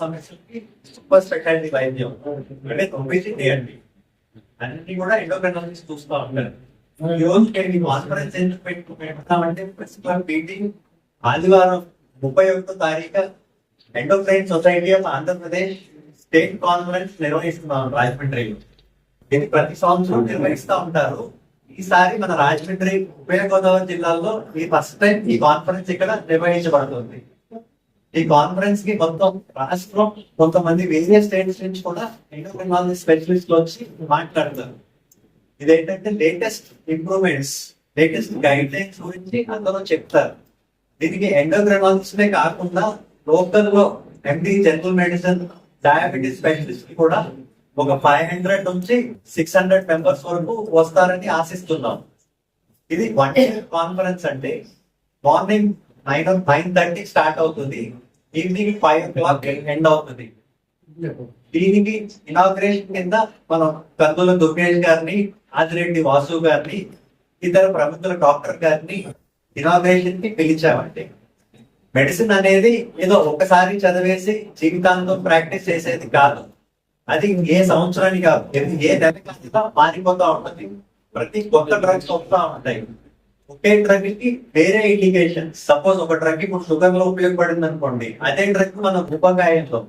సమస్యలకి super speciality వైద్యం అంటే తొమ్మిది అండి. అన్ని కూడా ఎండోక్రైనాలజిస్ట్ చూస్తూ ఉంటారు. ఈ రోజు ఈ కాన్ఫరెన్స్ ఎందుకు పెట్టు పెడతామంటే ప్రిన్సిపల్ మీటింగ్ ఆదివారం ముప్పై ఒకటో తారీఖు endocrine society of Andhra Pradesh state conference నిర్వహిస్తున్నాం రాజమండ్రిలో ఇది ప్రతి సంవత్సరం నిర్వహిస్తూ ఉంటారు. ఈసారి మన రాజమండ్రి ఉభయ గోదావరి జిల్లాలో ఈ ఫస్ట్ టైం ఈ కాన్ఫరెన్స్ ఇక్కడ నిర్వహించబడుతుంది. ఈ కాన్ఫరెన్స్కి మొత్తం రాష్ట్రం కొంతమంది వేరే స్టేట్స్ నుంచి కూడా ఎండోక్రినాలజీ స్పెషలిస్ట్ వచ్చి మాట్లాడతారు. ఇదేంటంటే latest improvements latest guidelines గురించి అందరూ చెప్తారు. దీనికి ఎండోక్రినాలజిస్టే కాకుండా లోకల్లో MD general medicine diabetes specialist కూడా ఒక ఫైవ్ హండ్రెడ్ నుంచి సిక్స్ హండ్రెడ్ మెంబర్స్ వరకు వస్తారని ఆశిస్తున్నాం. ఇది వన్ డే కాన్ఫరెన్స్ అంటే morning nine nine thirty start అవుతుంది. Evening five o'clock end అవుతుంది. దీనికి ఇనాగ్రేషన్ కింద మనం కందుల దుర్గేష్ గారిని ఆదిరెడ్డి వాసు గారిని ఇతర ప్రముఖుల డాక్టర్ గారిని ఇనాగ్రేషన్కి పిలిచామండి. మెడిసిన్ అనేది ఏదో ఒకసారి చదివేసి జీవితాంతం ప్రాక్టీస్ చేసేది కాదు. అది ఏ సంవత్సరానికి కాదు ఏ- నెల నెలగా మారిపోతా ఉంటుంది. ప్రతి కొత్త డ్రగ్స్ వస్తూ ఉంటాయి. ఒకే డ్రగ్కి వేరే ఇండికేషన్ సపోజ్ ఒక డ్రగ్ ఇప్పుడు షుగర్లో ఉపయోగపడింది అనుకోండి అదే డ్రగ్ మన ఉపగాయంలో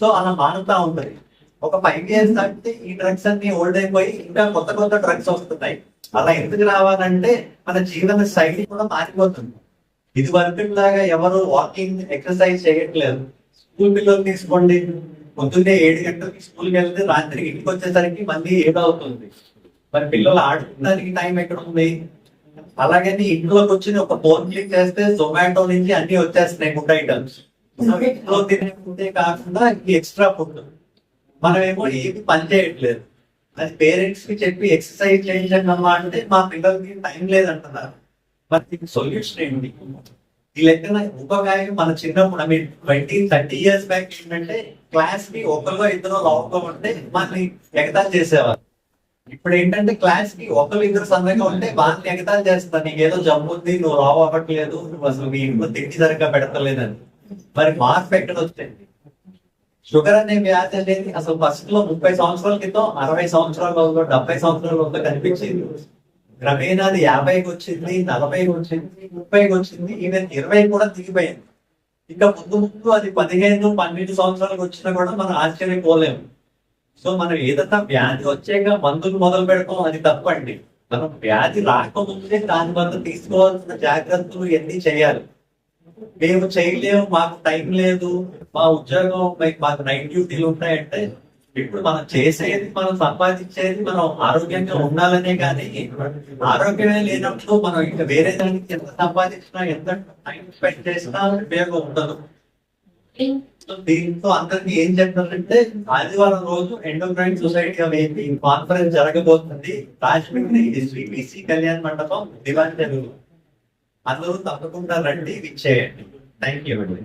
సో అలా మారుతా ఉంటుంది. ఒక ఫైవ్ ఇయర్స్ దాటితే ఈ డ్రగ్స్ అన్ని ఓల్డ్ అయిపోయి ఇంకా కొత్త కొత్త డ్రగ్స్ వస్తున్నాయి. అలా ఎందుకు రావాలంటే మన జీవన శైలి కూడా మారిపోతుంది. ఇది వరకు లాగా ఎవరు వాకింగ్ ఎక్సర్సైజ్ చేయట్లేదు. స్కూల్ పిల్లలు తీసుకోండి. పొద్దున్నే ఏడు గంటలకి స్కూల్కి వెళ్తే రాత్రి ఇంటికి వచ్చేసరికి మళ్ళీ ఏదో అవుతుంది. మరి పిల్లలు ఆడుకోవడానికి టైం ఎక్కడ ఉంది? అలాగని ఇంట్లోకి వచ్చి ఒక ఫోన్ క్లిక్ చేస్తే జొమాటో నుంచి అన్ని వచ్చేస్తున్నాయి ఫుడ్ ఐటమ్స్ ఇంట్లో తినే ఫుడ్డే కాకుండా ఎక్స్ట్రా ఫుడ్ మనమేమో ఏమి పని చేయట్లేదు. అది పేరెంట్స్కి చెప్పి ఎక్సర్సైజ్ చేయించండి అమ్మా అంటే మా పిల్లలకి టైం లేదంటున్నారు. మరి దీనికి సొల్యూషన్ ఏంటి? ఈ లెక్కన ఉపకాయం మన చిన్నప్పుడు I mean twenty thirty years back ఏంటంటే క్లాస్కి ఒకరిలో ఇద్దరు లావుగా ఉంటే మనల్ని ఎగతాలు చేసేవారు ఇప్పుడు ఏంటంటే క్లాస్కి ఒకరు ఇద్దరు సందంగా ఉంటే బాగా ఎగతాలు చేస్తారు నీకు ఏదో జబ్బు ఉంది నువ్వు రావు అవ్వట్లేదు నువ్వు అసలు మీ ఇంట్లో తిండి సరిగ్గా పెడతలేదని. మరి మార్క్స్ ఎక్కడ వచ్చింది? షుగర్ అనే వ్యాధి అనేది అసలు ఫస్ట్లో ముప్పై సంవత్సరాల క్రితం అరవై సంవత్సరాల డెబ్బై సంవత్సరాల కనిపించింది. క్రమేణా అది యాభైకి వచ్చింది నలభైకి వచ్చింది ముప్పైకి వచ్చింది ఈవెన్ ఇరవై కూడా దిగిపోయింది. ఇంకా ముందు ముందు అది పదిహేను పన్నెండు సంవత్సరాలకు వచ్చినా కూడా మనం ఆశ్చర్యపోలేము. సో మనం ఏదన్నా వ్యాధి వచ్చాక మందులు మొదలు పెడతాం అది తప్పండి. మనం వ్యాధి రాకముందే దాని వల్ల తీసుకోవాల్సిన జాగ్రత్తలు ఎన్ని చేయాలి? మేము చేయలేము మాకు టైం లేదు మా ఉద్యోగం మాకు నైట్ డ్యూటీలు ఉంటాయంటే ఇప్పుడు మనం చేసేది మనం సంపాదించేది మనం ఆరోగ్యంగా ఉండాలనే కానీ ఆరోగ్యమే లేనప్పుడు మనం ఇంకా వేరే దానికి ఎంత సంపాదించినా ఎంత టైం స్పెండ్ చేసినా ఉపయోగం ఉండదు. సో దీంతో అందరికి ఏం చెప్తారంటే ఆదివారం రోజు ఎండోక్రైన్ సొసైటీ అనేది కాన్ఫరెన్స్ జరగబోతుంది. రాజమండ్రి శ్రీ కళ్యాణ్ మండపం దివాన్ తెలుగు అందరూ తప్పకుండా రండి విచ్చేయండి. థ్యాంక్ యూ అండి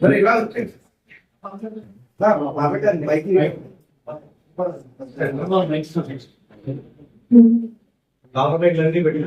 మరి ఇలా వచ్చేసి సార్ మా మామగారిని బైక్ అన్ని పెట్టిన